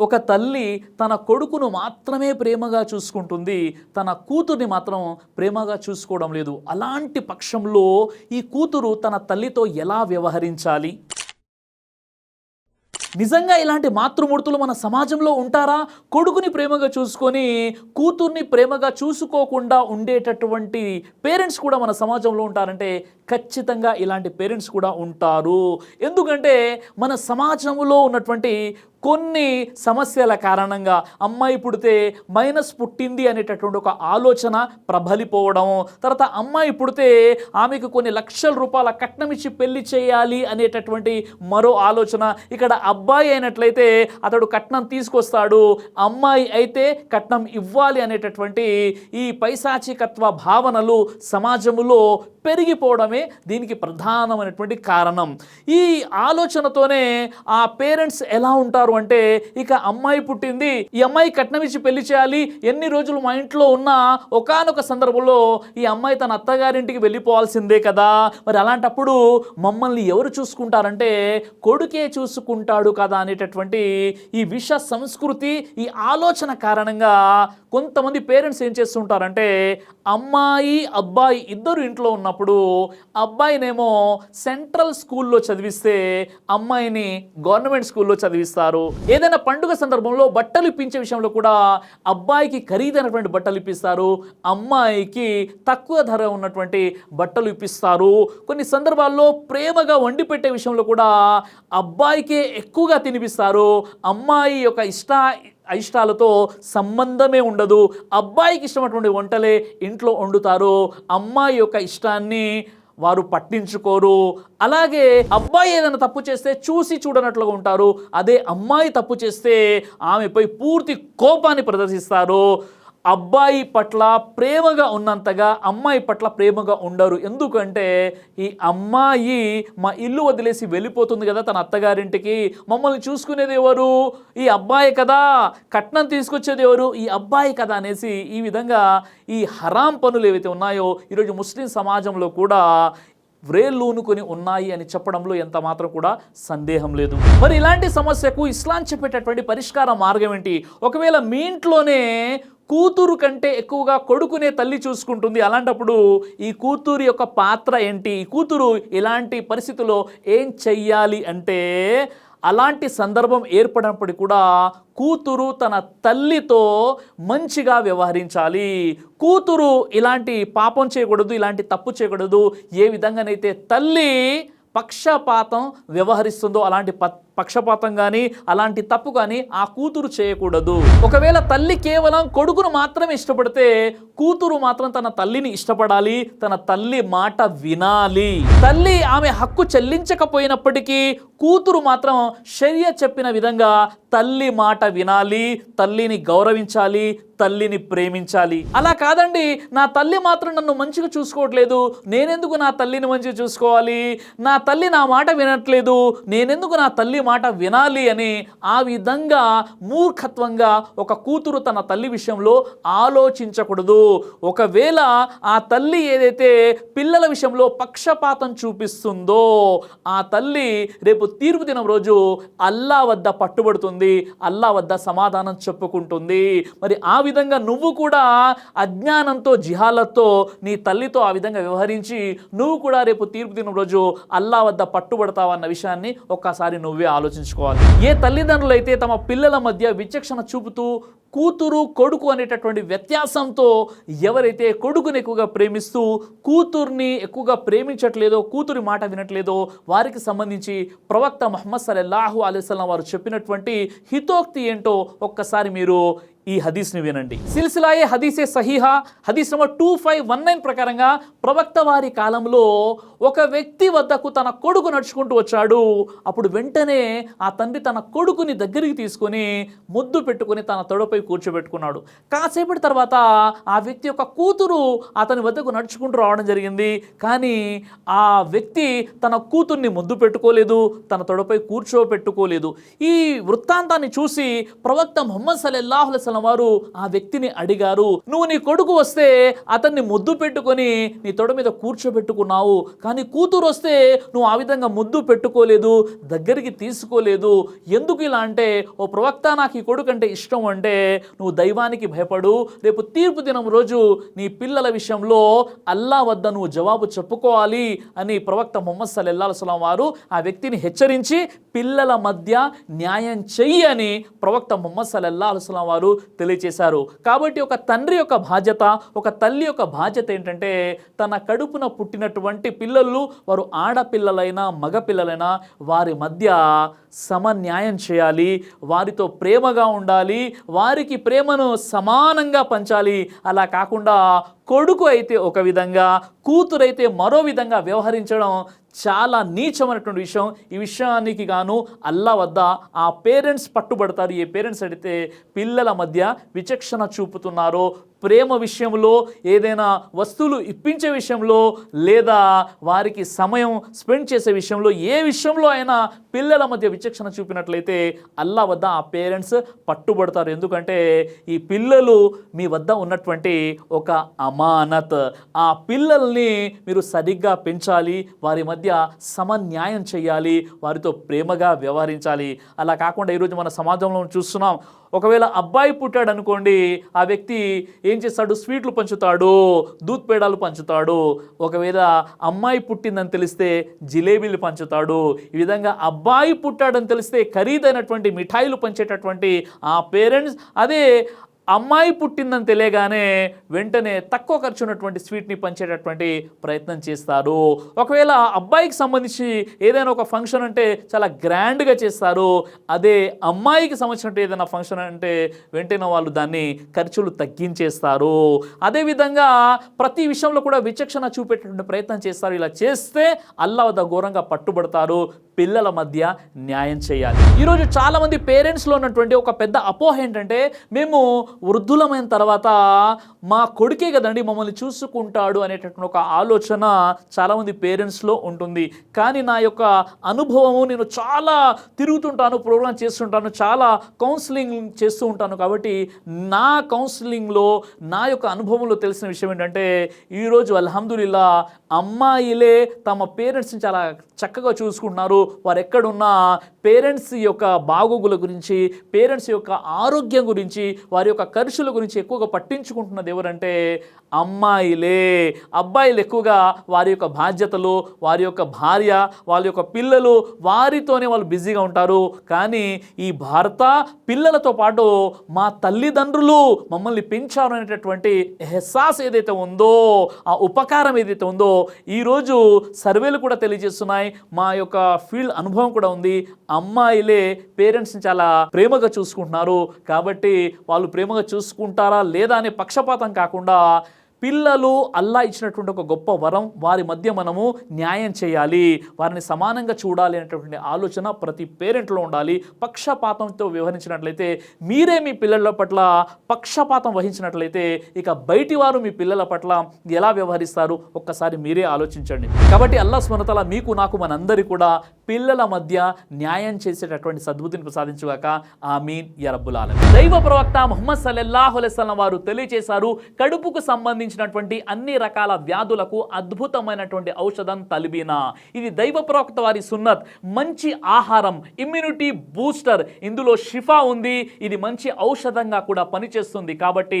ఒక తల్లి తన కొడుకును మాత్రమే ప్రేమగా చూసుకుంటుంది తన కూతుర్ని మాత్రం ప్రేమగా చూసుకోవడం లేదు. అలాంటి పక్షంలో ఈ కూతురు తన తల్లితో ఎలా వ్యవహరించాలి? నిజంగా ఇలాంటి మాతృమూర్తులు మన సమాజంలో ఉంటారా? కొడుకుని ప్రేమగా చూసుకొని కూతుర్ని ప్రేమగా చూసుకోకుండా ఉండేటటువంటి పేరెంట్స్ కూడా మన సమాజంలో ఉంటారంటే ఖచ్చితంగా ఇలాంటి పేరెంట్స్ కూడా ఉంటారు. ఎందుకంటే మన సమాజంలో ఉన్నటువంటి కొన్ని సమస్యల కారణంగా అమ్మాయి పుడితే మైనస్ పుట్టింది అనేటటువంటి ఒక ఆలోచన ప్రబలిపోవడం తర్వాత అమ్మాయి పుడితే ఆమెకు కొన్ని లక్షల రూపాయల కట్నం ఇచ్చి పెళ్ళి చేయాలి అనేటటువంటి మరో ఆలోచన. ఇక్కడ అబ్బాయి అయినట్లయితే అతడు కట్నం తీసుకొస్తాడు అమ్మాయి అయితే కట్నం ఇవ్వాలి అనేటటువంటి ఈ పైశాచికత్వ భావనలు సమాజములో పెరిగిపోవడమే దీనికి ప్రధానమైనటువంటి కారణం. ఈ ఆలోచనతోనే ఆ పేరెంట్స్ ఎలా ఉంటారు అంటే ఇక అమ్మాయి పుట్టింది ఈ అమ్మాయి కట్నం ఇచ్చి పెళ్ళి చేయాలి ఎన్ని రోజులు మా ఇంట్లో ఉన్నా ఒకానొక సందర్భంలో ఈ అమ్మాయి తన అత్తగారింటికి వెళ్ళిపోవాల్సిందే కదా. మరి అలాంటప్పుడు మమ్మల్ని ఎవరు చూసుకుంటారంటే కొడుకే చూసుకుంటాడు కదా అనేటటువంటి ఈ విష సంస్కృతి ఈ ఆలోచన కారణంగా కొంతమంది పేరెంట్స్ ఏం చేస్తుంటారంటే అమ్మాయి అబ్బాయి ఇద్దరు ఇంట్లో ఉన్నప్పుడు అబ్బాయినేమో సెంట్రల్ స్కూల్లో చదివిస్తే అమ్మాయిని గవర్నమెంట్ స్కూల్లో చదివిస్తారు. ఏదైనా పండుగ సందర్భంలో బట్టలు ఇప్పించే విషయంలో కూడా అబ్బాయికి ఖరీదైనటువంటి బట్టలు ఇప్పిస్తారు. అమ్మాయికి తక్కువ ధర ఉన్నటువంటి బట్టలు ఇప్పిస్తారు. కొన్ని సందర్భాల్లో ప్రేమగా వండి పెట్టే విషయంలో కూడా అబ్బాయికే ఎక్కువగా తినిపిస్తారు. అమ్మాయి యొక్క ఇష్ట అయిష్టాలతో సంబంధమే ఉండదు. అబ్బాయికి ఇష్టమైనటువంటి వంటలే ఇంట్లో వండుతారు. అమ్మాయి యొక్క ఇష్టాన్ని వారు పట్టించుకోరు. అలాగే అబ్బాయి ఏదైనా తప్పు చేస్తే చూసి చూడనట్లుగా ఉంటారు. అదే అమ్మాయి తప్పు చేస్తే ఆమెపై పూర్తి కోపాన్ని ప్రదర్శిస్తారు. అబ్బాయి పట్ల ప్రేమగా ఉన్నంతగా అమ్మాయి పట్ల ప్రేమగా ఉండరు. ఎందుకంటే ఈ అమ్మాయి మా ఇల్లు వదిలేసి వెళ్ళిపోతుంది కదా తన అత్తగారింటికి. మమ్మల్ని చూసుకునేది ఎవరు? ఈ అబ్బాయి కదా. కట్నం తీసుకొచ్చేది ఎవరు? ఈ అబ్బాయి కదా అనేసి ఈ విధంగా ఈ హరాం పనులు ఏవైతే ఉన్నాయో ఈరోజు ముస్లిం సమాజంలో కూడా వ్రేళ్ళూనుకొని ఉన్నాయి అని చెప్పడంలో ఎంత మాత్రం కూడా సందేహం లేదు. మరి ఇలాంటి సమస్యకు ఇస్లాం చెప్పేటటువంటి పరిష్కార మార్గం ఏంటి? ఒకవేళ మీ ఇంట్లోనే కూతురు కంటే ఎక్కువగా కొడుకునే తల్లి చూసుకుంటుంది. అలాంటప్పుడు ఈ కూతురు యొక్క పాత్ర ఏంటి? ఈ కూతురు ఇలాంటి పరిస్థితుల్లో ఏం చెయ్యాలి అంటే అలాంటి సందర్భం ఏర్పడినప్పటికీ కూడా కూతురు తన తల్లితో మంచిగా వ్యవహరించాలి. కూతురు ఇలాంటి పాపం చేయకూడదు ఇలాంటి తప్పు చేయకూడదు. ఏ విధంగానైతే తల్లి పక్షపాతం వ్యవహరిస్తుందో అలాంటి ప పక్షపాతం కానీ అలాంటి తప్పు కానీ ఆ కూతురు చేయకూడదు. ఒకవేళ తల్లి కేవలం కొడుకును మాత్రమే ఇష్టపడితే కూతురు మాత్రం తన తల్లిని ఇష్టపడాలి తన తల్లి మాట వినాలి. తల్లి ఆమె హక్కు చెల్లించకపోయినప్పటికీ కూతురు మాత్రం శర్య చెప్పిన విధంగా తల్లి మాట వినాలి తల్లిని గౌరవించాలి తల్లిని ప్రేమించాలి. అలా కాదండి నా తల్లి మాత్రం నన్ను మంచిగా చూసుకోవట్లేదు నేనెందుకు నా తల్లిని మంచిగా చూసుకోవాలి నా తల్లి నా మాట వినట్లేదు నేనెందుకు నా తల్లి మాట వినాలి అని ఆ విధంగా మూర్ఖత్వంగా ఒక కూతురు తన తల్లి విషయంలో ఆలోచించకూడదు. ఒకవేళ ఆ తల్లి ఏదైతే పిల్లల విషయంలో పక్షపాతం చూపిస్తుందో ఆ తల్లి రేపు తీర్పు దినం రోజు అల్లా వద్ద పట్టుబడుతుంది అల్లా వద్ద సమాధానం చెప్పుకుంటుంది. మరి ఆ విధంగా నువ్వు కూడా అజ్ఞానంతో జిహాలతో నీ తల్లితో ఆ విధంగా వ్యవహరించి నువ్వు కూడా రేపు తీర్పు దినం రోజు అల్లా వద్ద పట్టుబడతావన్న విషయాన్ని ఒక్కసారి నువ్వే ఆలోచించుకోవాలి. ఏ తల్లిదండ్రులు అయితే తమ పిల్లల మధ్య విచక్షణ చూపుతూ కూతురు కొడుకు అనేటటువంటి వ్యత్యాసంతో ఎవరైతే కొడుకుని ఎక్కువగా ప్రేమిస్తూ కూతుర్ని ఎక్కువగా ప్రేమించట్లేదో కూతురి మాట వినట్లేదో వారికి సంబంధించి ప్రవక్త మహమ్మద్ సల్లల్లాహు అలైవల్లం వారు చెప్పినటువంటి హితోక్తి ఏంటో ఒక్కసారి మీరు ఈ హదీస్ని వినండి. సిల్సిలాయే హదీసే సహీహా? హదీస్ number two five one nine ప్రకారంగా ప్రవక్త వారి కాలంలో ఒక వ్యక్తి వద్దకు తన కొడుకు నడుచుకుంటూ వచ్చాడు. అప్పుడు వెంటనే ఆ తండ్రి తన కొడుకుని దగ్గరికి తీసుకొని ముద్దు పెట్టుకొని తన తొడపై కూర్చోబెట్టుకున్నాడు. కాసేపటి తర్వాత ఆ వ్యక్తి యొక్క కూతురు అతని వద్దకు నడుచుకుంటూ రావడం జరిగింది. కానీ ఆ వ్యక్తి తన కూతుర్ని ముద్దు పెట్టుకోలేదు తన తొడపై కూర్చోబెట్టుకోలేదు. ఈ వృత్తాంతాన్ని చూసి ప్రవక్త మొహమ్మద్ సలెల్లాహులసలం వారు ఆ వ్యక్తిని అడిగారు నువ్వు నీ కొడుకు వస్తే అతన్ని ముద్దు పెట్టుకొని నీ తొడ మీద కూర్చోబెట్టుకున్నావు. కానీ కూతురు వస్తే నువ్వు ఆ విధంగా ముద్దు పెట్టుకోలేదు దగ్గరికి తీసుకోలేదు. ఎందుకు ఇలా అంటే ఓ ప్రవక్త నాకు ఈ కొడుకు అంటే ఇష్టం అంటే నువ్వు దైవానికి భయపడు. రేపు తీర్పు దినం రోజు నీ పిల్లల విషయంలో అల్లా వద్ద నువ్వు జవాబు చెప్పుకోవాలి అని ప్రవక్త ముహమ్మద్ సల్లెల్లా సలాం వారు ఆ వ్యక్తిని హెచ్చరించి పిల్లల మధ్య న్యాయం చెయ్యి అని ప్రవక్త ముహమ్మద్ సల్లెల్లా అలుస్లాం వారు తెలియచేశారు. కాబట్టి ఒక తండ్రి యొక్క బాధ్యత ఒక తల్లి యొక్క బాధ్యత ఏంటంటే తన కడుపున పుట్టినటువంటి పిల్లలు వారు ఆడపిల్లలైనా మగపిల్లలైనా వారి మధ్య సమన్యాయం చేయాలి వారితో ప్రేమగా ఉండాలి వారికి ప్రేమను సమానంగా పంచాలి. అలా కాకుండా కొడుకు అయితే ఒక విధంగా కూతురైతే మరో విధంగా వ్యవహరించడం చాలా నీచమైనటువంటి విషయం. ఈ విషయానికి గాను అల్లా వద్ద ఆ పేరెంట్స్ పట్టుబడతారు. ఏ పేరెంట్స్ అడిగితే పిల్లల మధ్య విచక్షణ చూపుతున్నారో. ప్రేమ విషయంలో ఏదైనా వస్తువులు ఇప్పించే విషయంలో లేదా వారికి సమయం స్పెండ్ చేసే విషయంలో ఏ విషయంలో అయినా పిల్లల మధ్య విచక్షణ చూపినట్లయితే అల్లా వద్ద ఆ పేరెంట్స్ పట్టుబడతారు. ఎందుకంటే ఈ పిల్లలు మీ వద్ద ఉన్నటువంటి ఒక అమానత్. ఆ పిల్లల్ని మీరు సరిగ్గా పెంచాలి వారి మధ్య సమన్యాయం చేయాలి వారితో ప్రేమగా వ్యవహరించాలి. అలా కాకుండా ఈరోజు మన సమాజంలో చూస్తున్నాం ఒకవేళ అబ్బాయి పుట్టాడు అనుకోండి ఆ వ్యక్తి ఏం చేస్తాడు? స్వీట్లు పంచుతాడు దూత్ పేడాలు పంచుతాడు. ఒకవేళ అమ్మాయి పుట్టిందని తెలిస్తే జిలేబీలు పంచుతాడు. ఈ విధంగా అబ్బాయి పుట్టాడని తెలిస్తే ఖరీదైనటువంటి మిఠాయిలు పంచేటటువంటి ఆ పేరెంట్స్ అదే అమ్మాయి పుట్టిందని తెలియగానే వెంటనే తక్కువ ఖర్చు ఉన్నటువంటి స్వీట్ని పంచేటటువంటి ప్రయత్నం చేస్తారు. ఒకవేళ అబ్బాయికి సంబంధించి ఏదైనా ఒక ఫంక్షన్ అంటే చాలా గ్రాండ్గా చేస్తారు. అదే అమ్మాయికి సంబంధించినట్టు ఏదైనా ఫంక్షన్ అంటే వెంటనే వాళ్ళు దాన్ని ఖర్చులు తగ్గించేస్తారు. అదేవిధంగా ప్రతి విషయంలో కూడా విచక్షణ చూపేటటువంటి ప్రయత్నం చేస్తారు. ఇలా చేస్తే అల్లా వద్ద ఘోరంగా పట్టుబడతారు. పిల్లల మధ్య న్యాయం చేయాలి. ఈరోజు చాలామంది పేరెంట్స్లో ఉన్నటువంటి ఒక పెద్ద అపోహ ఏంటంటే మేము వృద్ధులమైన తర్వాత మా కొడుకే కదండి మమ్మల్ని చూసుకుంటాడు అనేటటువంటి ఒక ఆలోచన చాలామంది పేరెంట్స్లో ఉంటుంది. కానీ నా యొక్క అనుభవము నేను చాలా తిరుగుతుంటాను ప్రోగ్రామ్ చేస్తుంటాను చాలా కౌన్సిలింగ్ చేస్తూ ఉంటాను. కాబట్టి నా కౌన్సిలింగ్లో నా యొక్క అనుభవంలో తెలిసిన విషయం ఏంటంటే ఈరోజు అల్హమ్దుల్లా అమ్మాయిలే తమ పేరెంట్స్ని చాలా చక్కగా చూసుకుంటున్నారు. వారు ఎక్కడున్నా పేరెంట్స్ యొక్క బాగోగుల గురించి పేరెంట్స్ యొక్క ఆరోగ్యం గురించి వారి యొక్క ఖర్చుల గురించి ఎక్కువగా పట్టించుకుంటున్నది ఎవరంటే అమ్మాయిలే. అబ్బాయిలు ఎక్కువగా వారి యొక్క బాధ్యతలు వారి యొక్క భార్య వాళ్ళ యొక్క పిల్లలు వారితోనే వాళ్ళు బిజీగా ఉంటారు. కానీ ఈ భర్త పిల్లలతో పాటు మా తల్లిదండ్రులు మమ్మల్ని పెంచారు అనేటటువంటి ఎహసాస్ ఏదైతే ఉందో ఆ ఉపకారం ఏదైతే ఉందో ఈరోజు సర్వేలు కూడా తెలియజేస్తున్నాయి. మా యొక్క ఫీల్డ్ అనుభవం కూడా ఉంది. అమ్మాయిలే పేరెంట్స్ని చాలా ప్రేమగా చూసుకుంటున్నారు. కాబట్టి వాళ్ళు ప్రేమ సమానంగా చూసుకుంటారా లేదా అనే పక్షపాతం కాకుండా పిల్లలు అల్లా ఇచ్చినటువంటి ఒక గొప్ప వరం. వారి మధ్య మనము న్యాయం చేయాలి. వారిని సమానంగా చూడాలి అనేటటువంటి ఆలోచన ప్రతి పేరెంట్లో ఉండాలి. పక్షపాతంతో వ్యవహరించినట్లయితే మీరే మీ పిల్లల పట్ల పక్షపాతం వహించినట్లయితే ఇక బయటి వారు మీ పిల్లల పట్ల ఎలా వ్యవహరిస్తారు? ఒక్కసారి మీరే ఆలోచించండి. కాబట్టి అల్లా స్మరతల మీకు నాకు మనందరి కూడా పిల్లల మధ్య న్యాయం చేసేటటువంటి సద్బుద్ధిని ప్రసాదించుగాక. ఆమీన్. యరబ్బులాల దైవ ప్రవక్త ముహమ్మద్ సల్లల్లాహు అలైహి వారు తెలియజేశారు కడుపుకు సంబంధించినటువంటి అన్ని రకాల వ్యాధులకు అద్భుతమైనటువంటి ఔషధం తలిబీనా. ఇది దైవ ప్రవక్త వారి సున్నత్. మంచి ఆహారం ఇమ్యూనిటీ బూస్టర్ ఇందులో షిఫా ఉంది. ఇది మంచి ఔషధంగా కూడా పనిచేస్తుంది. కాబట్టి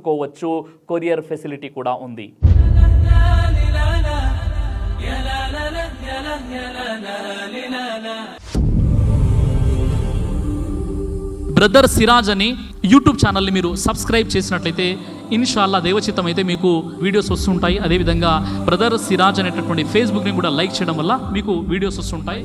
చేసుకోవచ్చు కొరియర్ ఫెసిలిటీ కూడా ఉంది. బ్రదర్ సిరాజ్ అని యూట్యూబ్ ఛానల్ని మీరు సబ్స్క్రైబ్ చేసినట్లయితే ఇన్షాల్లా దేవచిత్తం అయితే మీకు వీడియోస్ వస్తుంటాయి. అదేవిధంగా బ్రదర్ సిరాజ్ అనేటటువంటి ఫేస్బుక్ని కూడా లైక్ చేయడం వల్ల మీకు వీడియోస్ వస్తుంటాయి.